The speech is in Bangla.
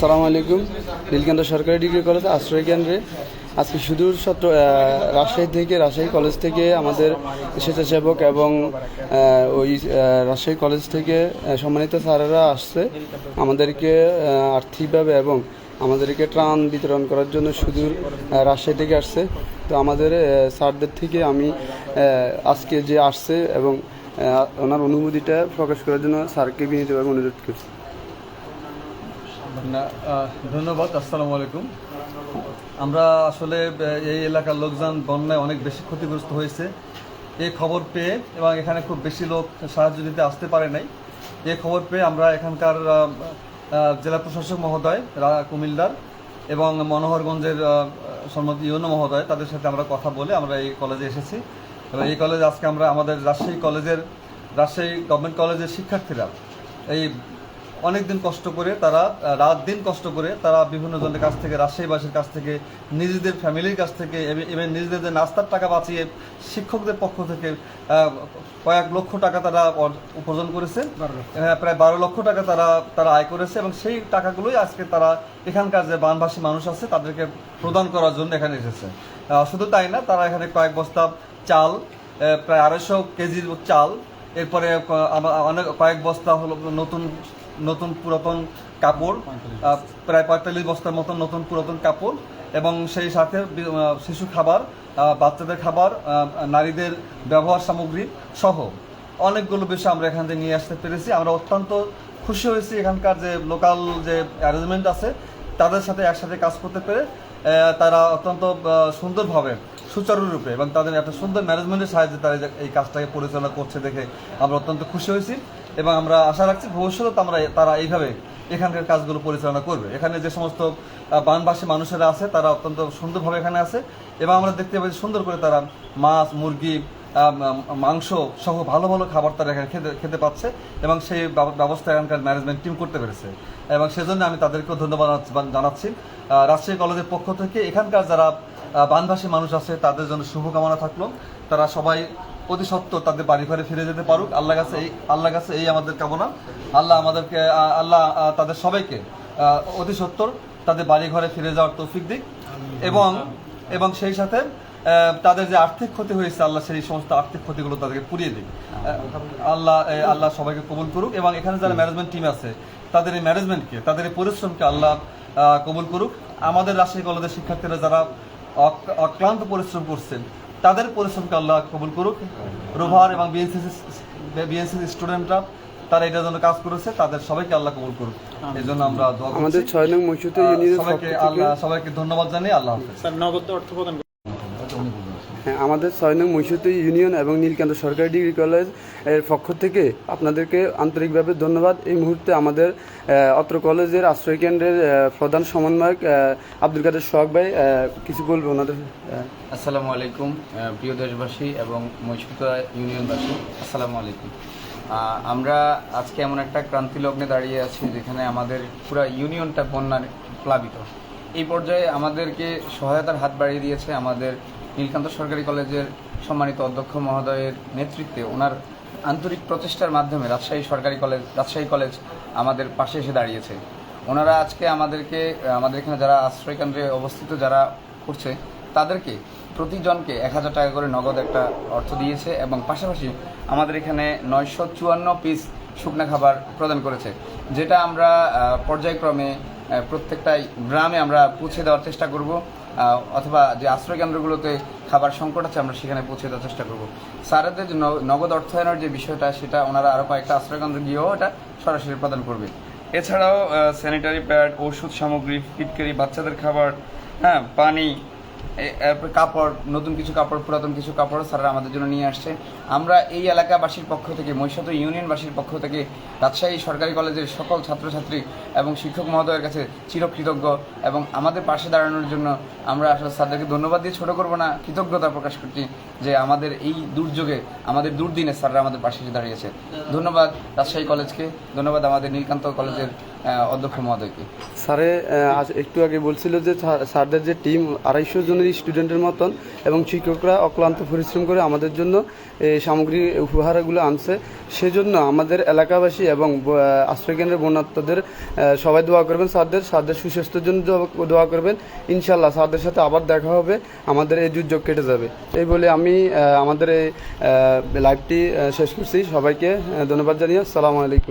সালামু আলাইকুম। নীলকান্ত সরকারি ডিগ্রি কলেজ আশ্রয় কেন্দ্রে। আজকে সুদূর আহ, রাজশাহী থেকে রাজশাহী কলেজ থেকে আমাদের স্বেচ্ছাসেবক এবং ওই রাজশাহী কলেজ থেকে সম্মানিত স্যারেরা আসছে। আমাদেরকে আর্থিকভাবে এবং আমাদেরকে ত্রাণ বিতরণ করার জন্য সুদূর রাজশাহী থেকে আসছে। তো আমাদের স্যারদের থেকে আমি আজকে যে আসছে এবং ওনার অনুভূতিটা প্রকাশ করার জন্য স্যারকে বিনীতভাবে অনুরোধ করছি। ধন্যবাদ, আসসালামু আলাইকুম। আমরা আসলে এই এলাকার লোকজন বন্যায় অনেক বেশি ক্ষতিগ্রস্ত হয়েছে। এই খবর পেয়ে, এবং এখানে খুব বেশি লোক সাহায্য দিতে আসতে পারে নাই। এই খবর পেয়ে আমরা এখানকার জেলা প্রশাসক মহোদয় কুমিল্লার এবং মনোহরগঞ্জের সম্মত ইউনো মহোদয়, তাদের সাথে আমরা কথা বলে আমরা এই কলেজে এসেছি। এবং এই কলেজ আজকে আমরা আমাদের রাজশাহী কলেজের, রাজশাহী গভর্নমেন্ট কলেজের শিক্ষার্থীরা এই অনেক দিন কষ্ট করে তারা রাত দিন কষ্ট করে তারা বিভিন্ন জনের কাছ থেকে রাজশাহীবাসীর কাছ থেকে নিজেদের ফ্যামিলির কাছ থেকে এবং নিজেদের যে নাস্তার টাকা বাঁচিয়ে শিক্ষকদের পক্ষ থেকে কয়েক লক্ষ টাকা তারা উপার্জন করেছে। হ্যাঁ, প্রায় বারো লক্ষ টাকা তারা তারা আয় করেছে এবং সেই টাকাগুলোই আজকে তারা এখানকার যে বানভাসী মানুষ আছে তাদেরকে প্রদান করার জন্য এখানে এসেছে। শুধু তাই না তারা এখানে কয়েক বস্তা চাল প্রায় আড়াইশো কেজির চাল এরপরে অনেক কয়েক বস্তা হলো নতুন নতুন পুরাতন কাপড় প্রায় পঁয়তাল্লিশ বস্তার মতন নতুন পুরাতন কাপড় এবং সেই সাথে শিশু খাবার বাচ্চাদের খাবার নারীদের ব্যবহার সামগ্রী সহ অনেকগুলো বিষয় আমরা এখান থেকে নিয়ে আসতে পেরেছি। আমরা অত্যন্ত খুশি হয়েছি এখানকার যে লোকাল যে অ্যারেঞ্জমেন্ট আছে, তাদের সাথে একসাথে কাজ করতে পেরে তারা অত্যন্ত সুন্দরভাবে সুচারুরূপে এবং তাদের একটা সুন্দর ম্যানেজমেন্টের সাহায্যে তারা এই কাজটাকে পরিচালনা করছে দেখে আমরা অত্যন্ত খুশি হয়েছি। এবং আমরা আশা রাখছি ভবিষ্যতে আমরা তারা এইভাবে এখানকার কাজগুলো পরিচালনা করবে। এখানে যে সমস্ত বানবাসী মানুষেরা আছে তারা অত্যন্ত সুন্দরভাবে এখানে আছে এবং আমরা দেখতে পাচ্ছি সুন্দর করে তারা মাছ মুরগি মাংস সহ ভালো ভালো খাবার তারা এখানে খেতে খেতে পাচ্ছে এবং সেই ব্যবস্থা এখানকার ম্যানেজমেন্ট টিম করতে পেরেছে। এবং সেজন্য আমি তাদেরকেও ধন্যবাদ জানাচ্ছি- রাজশাহী কলেজের পক্ষ থেকে এখানকার যারা আহ, বানভাসী মানুষ আছে তাদের জন্য শুভকামনা থাকল। তারা সবাই অতি সত্ত্বর তাদের বাড়ি ঘরে ফিরে যেতে পারুক। আল্লাহ কাছে এই আল্লাহ কাছে এই আমাদের কামনা। আল্লাহ আমাদেরকে আল্লাহ তাদের সবাইকে অতি সত্তর তাদের বাড়ি ঘরে ফিরে যাওয়ার তৌফিক দিক। এবং এবং সেই সাথে তাদের যে আর্থিক ক্ষতি হয়েছে আল্লাহ সেই সমস্ত আর্থিক ক্ষতিগুলো তাদেরকে পুড়িয়ে দিক। আল্লাহ আল্লাহ সবাইকে কবুল করুক এবং এখানে যারা ম্যানেজমেন্ট টিম আছে তাদের এই ম্যানেজমেন্টকে তাদের এই পরিশ্রমকে আল্লাহ কবুল করুক। আমাদের রাজশাহী কলেজের শিক্ষার্থীরা যারা অক্লান্ত পরিশ্রম করছেন তাদের পরিশ্রমকে আল্লাহ কবুল করুক। রোভার এবং বিএনসিসি বিএনসিসি স্টুডেন্টরা তারা এটার জন্য কাজ করেছে তাদের সবাইকে আল্লাহ কবুল করুক। এই জন্য আমরা আমাদের ছয় নং মসজিদ সবাইকে আল্লাহ সবাইকে ধন্যবাদ জানিয়ে আল্লাহ হাফেজ। স্যার নগদ অর্থ প্রদান হ্যাঁ আমাদের ছয় নং মহিষুতি ইউনিয়ন এবং নীলকান্ত সরকারি ডিগ্রি কলেজের পক্ষ থেকে আপনাদেরকে আন্তরিকভাবে ধন্যবাদ। এই মুহূর্তে আমাদের অত্র কলেজের আশ্রয় কেন্দ্রের প্রধান সমন্বয়ক আব্দুল কাদের সোহাগ ভাই কিছু বলব ওনাদের আসসালামু আলাইকুম প্রিয় দেশবাসী এবং মৈশুতা ইউনিয়নবাসী আসসালামু আলাইকুম। আমরা আজকে এমন একটা ক্রান্তি লগ্নে দাঁড়িয়ে আছি যেখানে আমাদের পুরো ইউনিয়নটা বন্যার প্লাবিত। এই পর্যায়ে আমাদেরকে সহায়তার হাত বাড়িয়ে দিয়েছে আমাদের নীলকান্ত সরকারি কলেজের সম্মানিত অধ্যক্ষ মহোদয়ের নেতৃত্বে ওনার আন্তরিক প্রচেষ্টার মাধ্যমে রাজশাহী সরকারি কলেজ রাজশাহী কলেজ আমাদের পাশে এসে দাঁড়িয়েছে। ওনারা আজকে আমাদেরকে, আমাদের এখানে যারা আশ্রয় কেন্দ্রে অবস্থিত যারা করছে, তাদেরকে প্রতিজনকে এক হাজার টাকা করে নগদ একটা অর্থ দিয়েছে এবং পাশাপাশি আমাদের এখানে নয়শো চুয়ান্ন পিস শুকনা খাবার প্রদান করেছে, যেটা আমরা পর্যায়ক্রমে প্রত্যেকটাই গ্রামে আমরা পৌঁছে দেওয়ার চেষ্টা করব। অথবা যে আশ্রয় কেন্দ্রগুলোতে খাবার সংকট আছে, আমরা সেখানে পৌঁছে দেওয়ার চেষ্টা করব। স্যারদের যে নগদ অর্থায়নের যে বিষয়টা, সেটা ওনারা আরও কয়েকটা আশ্রয়কেন্দ্র গিয়েও এটা সরাসরি প্রদান করবে। এছাড়াও স্যানিটারি প্যাড ওষুধ সামগ্রী, ফিটকারি, বাচ্চাদের খাবার হ্যাঁ পানি কাপড়, নতুন কিছু কাপড়, পুরাতন কিছু কাপড় স্যাররা আমাদের জন্য নিয়ে আসছে। আমরা এই এলাকাবাসীর পক্ষ থেকে, মহিষাত ইউনিয়নবাসীর পক্ষ থেকে, রাজশাহী সরকারি কলেজের সকল ছাত্রছাত্রী এবং শিক্ষক মহোদয়ের কাছে চিরকৃতজ্ঞ এবং আমাদের পাশে দাঁড়ানোর জন্য আমরা আসলে স্যারদেরকে ধন্যবাদ দিয়ে ছোট করব না, কৃতজ্ঞতা প্রকাশ করছি যে আমাদের এই দুর্যোগে, আমাদের দুর্দিনে স্যাররা আমাদের পাশে এসে দাঁড়িয়েছে। ধন্যবাদ রাজশাহী কলেজকে, ধন্যবাদ আমাদের নীলকান্ত কলেজের অধ্যক্ষ মহোদয়কে। স্যারে আজ একটু আগে বলছিল যে স্যার- স্যারদের যে টিম আড়াইশো জন জনের স্টুডেন্টের মতন এবং শিক্ষকরা অক্লান্ত পরিশ্রম করে আমাদের জন্য এই সামগ্রী উপহারগুলো আনছে। সেজন্য আমাদের এলাকাবাসী এবং আশ্রয়কেন্দ্রের বন্যাত্মদের সবাই দোয়া করবেন স্যারদের। স্যারদের সুস্বাস্থ্যের জন্য দোয়া করবেন। ইনশাল্লাহ স্যারদের সাথে আবার দেখা হবে। আমাদের এই দুর্যোগ কেটে যাবে। এই বলে আমি আমাদের এই লাইভটি শেষ করছি। সবাইকে ধন্যবাদ জানিয়ে আসসালামু আলাইকুম।